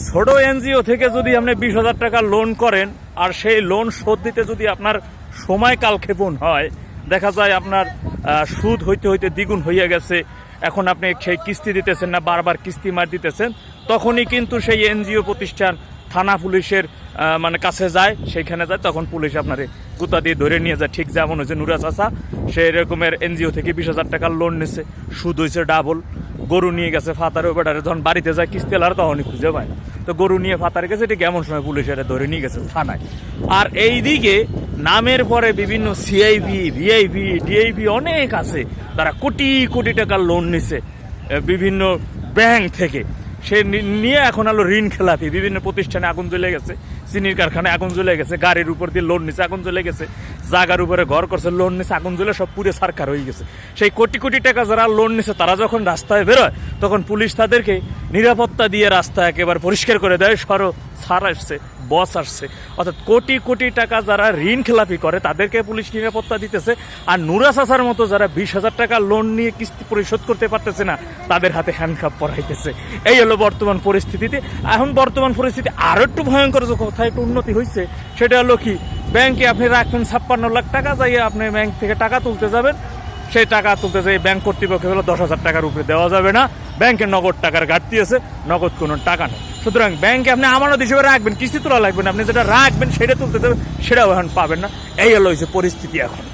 ছোট এনজিও থেকে যদি আপনি বিশ হাজার টাকা লোন করেন, আর সেই লোন শোধ দিতে যদি আপনার সময়কাল ক্ষেপণ হয়, দেখা যায় আপনার সুদ হইতে হইতে দ্বিগুণ হইয়া গেছে। এখন আপনি সেই কিস্তি দিতেছেন না, বারবার কিস্তি মার দিতেছেন, তখনই কিন্তু সেই এনজিও প্রতিষ্ঠান থানা পুলিশের মানে কাছে যায়, সেইখানে যায়, তখন পুলিশ আপনারে কুতা দিয়ে ধরে নিয়ে যায়। ঠিক যেমন হয়েছে নুরা চাষা সেই রকমের এনজিও থেকে বিশ হাজার টাকার লোন নিছে, সুদ হয়েছে ডাবল গরু নিয়ে গেছে ফাতারে বেটারে যখন বাড়িতে যায়, কিস্তি লার তখনই খুঁজে পায় না। তো গরু নিয়ে ফাতারে গেছে, ঠিক এমন সময় পুলিশ এটা ধরে নিয়ে গেছে থানায়। আর এইদিকে নামের পরে বিভিন্ন সিআইভি ভিআইভি ডিআইভি অনেক আছে। তারা কোটি কোটি টাকার লোন নিছে বিভিন্ন ব্যাংক থেকে। সে নিয়ে এখন আলো ঋণ খেলাপি। বিভিন্ন প্রতিষ্ঠানে আগুন জ্বলে গেছে, চিনির কারখানায় আগুন জ্বলে গেছে, গাড়ির উপর দিয়ে লোন নিছে, আগুন জ্বলে গেছে। জাগার উপরে ঘর করছে লোন নিছে, আগুন জ্বলে সব পুরে সারকার হয়ে গেছে। সেই কোটি কোটি টাকা যারা লোন নিছে, তারা যখন রাস্তায় বেরোয়, তখন পুলিশ তাদেরকে নিরাপত্তা দিয়ে রাস্তা একেবারে পরিষ্কার করে দেয়, সরো সার আসছে, বস আসছে। অর্থাৎ কোটি কোটি টাকা যারা ঋণ খেলাপি করে, তাদেরকে পুলিশ নিরাপত্তা দিতেছে, আর নুরা চাষার মতো যারা বিশ হাজার টাকা লোন নিয়ে কিস্তি পরিশোধ করতে পারতেছে না, তাদের হাতে হ্যান্ডকাপ পরাইতেছে। এই হলো বর্তমান পরিস্থিতিতে। এখন বর্তমান পরিস্থিতি আরও একটু ভয়ঙ্কর যে কোথায় একটু উন্নতি হয়েছে সেটা হলো কি? ব্যাংকে আপনি রাখবেন ছাপ্পান্ন লাখ টাকা যাই আপনি ব্যাংক থেকে টাকা তুলতে যাবেন। সেই টাকা তুলতে যাই ব্যাংক কর্তৃপক্ষ হলো দশ হাজার টাকার উপরে দেওয়া যাবে না। ব্যাংকে নগদ টাকার ঘাটতি আছে, নগদ কোনো টাকা নেই। সুতরাং ব্যাংকে আপনি আমানত হিসেবে রাখবেন, কিস্তি তোলা লাগবে না। আপনি যেটা রাখবেন, সেটা তুলতে দেবেন সেটাও এখন পাবেন না। এই হলো হয়েছে পরিস্থিতি এখন।